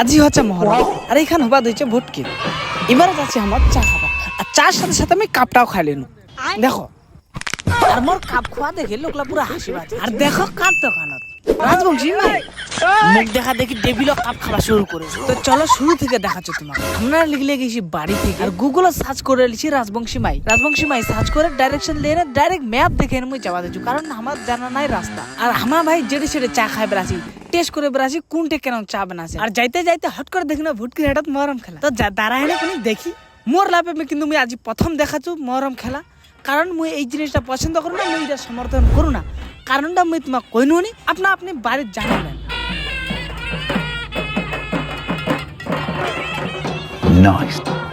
আজই হচ্ছে মহরম। আর এখানে হবা দিচ্ছে ভুটকি। এবার যাচ্ছি আমার চা খাবা আর চার সাথে সাথে আমি কাপটাও খাই লেনু। দেখো। আর মোর কাপ খোয়া দেখে লোকলা পুরো হাসি আর দেখো কাপ দোকানত। রাজবংশী? ভাই মুখ দেখা দেখি ডেবিল কাপ খাওয়া শুরু করেছে। তো চলো শুরু থেকে দেখাচ্ছ তোমাকে। আমরা লিখলে গেছি বাড়ি থেকে? আর গুগলে সার্চ করে লিখছি রাজবংশী মাই। রাজবংশী মাই সার্চ করে ডাইরেকশন দিয়ে ডাইরেক্ট ম্যাপ দেখে মুই যাওয়া দিচ্ছি কারণ আমার জানা নাই রাস্তা। আর আমার ভাই যেটি সেটি চা খাই বেড়াছি। টেস্ট করে বেড়াছি কোনটা কেন চা বানাছে। আর যাইতে যাইতে হট করে দেখি না ভুটকি হেটাত মহরম খেলা। তো দাঁড়ায় না কোনো দেখি। মোর লাভে কিন্তু মুই আজি প্রথম দেখাচ্ছু মহরম খেলা। কারণ মুই এই জিনিসটা পছন্দ করু না মুই এটা সমর্থন করু না। কারণটা মুই তোমাক কইনু নি আপনা আপনি বাড়ির জানাবেন Nice.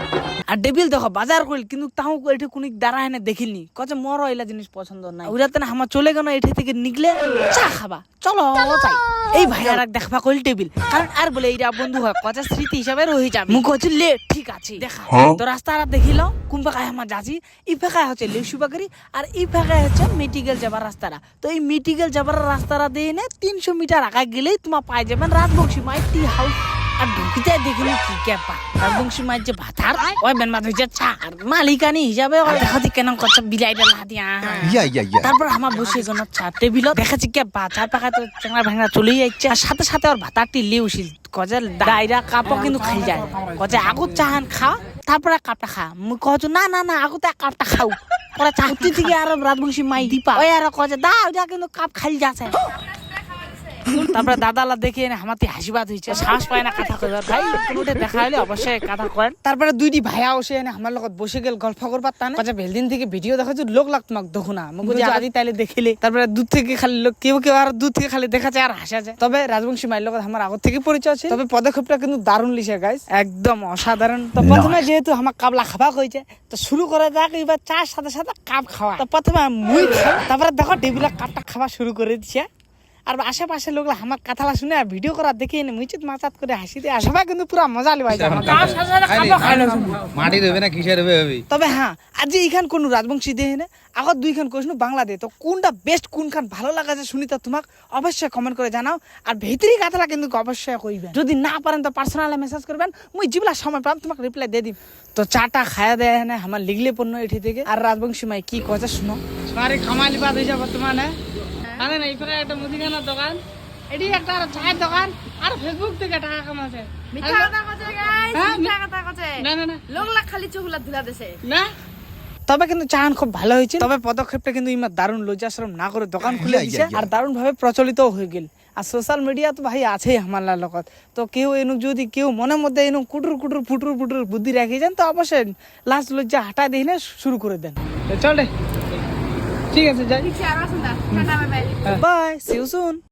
আর ডেবিল দেখো বাজার করিল কিন্তু তাও এটি কোন দাঁড়ায় না দেখিলনি। কচে মর এলা জিনিস পছন্দ নাই। ওইটাতে না আমার চলে গেল এটি থেকে নিকলে চা খাবা। চলো চাই এই ভাই আর দেখবা কইল টেবিল কারণ আর বলে এইটা বন্ধু হয় কচা স্মৃতি হিসাবে রয়ে যাবে। মুখ হচ্ছে লে ঠিক আছে। দেখা। তো রাস্তা আর দেখিল কোন ফাঁকায় আমার যাচ্ছি ই ফাঁকায় হচ্ছে লেসু বাকারি আর ই ফাঁকায় হচ্ছে মেডিকেল যাবার রাস্তাটা তো এই মেডিকেল যাবার রাস্তাটা দিয়ে নে তিনশো মিটার আগে গেলেই তোমার পাই যাবেন রাজবংশী মাই টি হাউস। আর ঢুকিতে দেখিনি কি ক্যাপা রাজবংশী মায়ের যে ভাতার ওই বেন মাথা হচ্ছে চা আর মালিকানি হিসাবে ওই দেখাচ্ছি কেন করছে বিলাইটা yeah, yeah. তারপর আমার বসে গেল চা টেবিল দেখাচ্ছি কে বাচার পাখা তো চেংড়া ভেঙা চলেই যাচ্ছে। আর সাথে সাথে ওর ভাতারটি লিউছিল কজে ডাইরা কাপও কিন্তু খাই যায়। কজে আগু চাহান খা তারপরে কাপটা খা। মুই কহছো না না না আগু তা কাপটা খাও। পরে চাকতি থেকে আর রাজবংশী মাই দিপা। ওই আর কজে দা ওইটা কিন্তু কাপ খাই যাচ্ছে। তারপরে দাদালা দেখে এনে হামাতে হাসিবাদ হয়েছে। সাহস পায় না কথা কইবার। ভাই কোনোটা দেখা হলে অবশ্যই কথা করেন তারপরে দুইটি ভাইয়া বসে এনে আমার লগত বসে গেল গল্প করবার তানে। আচ্ছা ভেলদিন থেকে ভিডিও দেখাচ্ছি লোক লাগ তোমাক দেখো না। মুখ যে আদি তাইলে দেখিলে। তারপরে দূর থেকে খালি লোক কেউ কেউ আর দূর থেকে খালি দেখা যায় আর হাসা যায়। তবে রাজবংশী মায়ের লগত আমার আগর থেকে পরিচয় আছে। তবে পদক্ষেপটা কিন্তু দারুণ লিছে গাইস একদম অসাধারণ। তো প্রথমে যেহেতু আমার কাবলা খাবা কইছে তো শুরু করে যাক এবার চার সাথে সাথে কাপ খাওয়া। তো প্রথমে মুই তারপরে দেখো টেবিলে কাপটা খাওয়া শুরু করে দিচ্ছে আর আশেপাশে লোকরা আমার কথাটা শুনে ভিডিও করা দেখে এনে মুচিত মাচাত করে হাসি দিয়ে আর সবাই কিন্তু পুরা মজা লিবাই। মাটি দেবে না কিসের হবে হবে? তবে হ্যাঁ আজি এইখান কোন রাজবংশী দেহে না? আগত দুইখান কৈছিল বাংলা দে তো কোনটা বেস্ট কোনখান ভালো লাগা যে শুনি তো তোমাক অবশ্যই কমেন্ট করে জানাও। আর ভিতরি কথাটা কিন্তু অবশ্যই কইবেন যদি না পারেন তো পার্সোনালে মেসেজ করবেন। মুই জিবলা সময় পাম তোমাকে রিপ্লাই দিয়ে দিম। তো চাটা খায়া দেয় না আমার লিগলে পণ্য এটি থেকে। আর রাজবংশী মাই কি কথা শুনো? সারি খামালি বাদ হয়ে যাবে বর্তমানে এই ফেলে একটা মুদিখানার দোকান। এটি একটা আর চায়ের দোকান আর ফেসবুক থেকে টাকা কামাছে মিথ্যা কথা কছে গাইস হ্যাঁ, মিথ্যা কথা কছে না না না। লোক খালি চুহুলা ধুলা দেছে। না। তবে কিন্তু চাহান খুব ভালো হয়েছে তবে পদক্ষেপটা কিন্তু দারুণ লজ্জাশ্রম না করে দোকান খুলে দিছে ইয়া। আর দারুণ ভাবে প্রচলিত হয়ে গেল। আর সোশ্যাল মিডিয়া তো ভাই আছেই আমার লগত। তো কেউ এনু যদি কেউ মনের মধ্যে এনু কুটুর কুটুর ফুটুর ফুটুর বুদ্ধি রেখে যান তো অবশ্যই লাস্ট লজ্জা হাঁটা দিয়ে শুরু করে দেন। চল রে ঠিক আছে যাই। ঠিক আছে আর আসুন না। Tata bye bye bye see you soon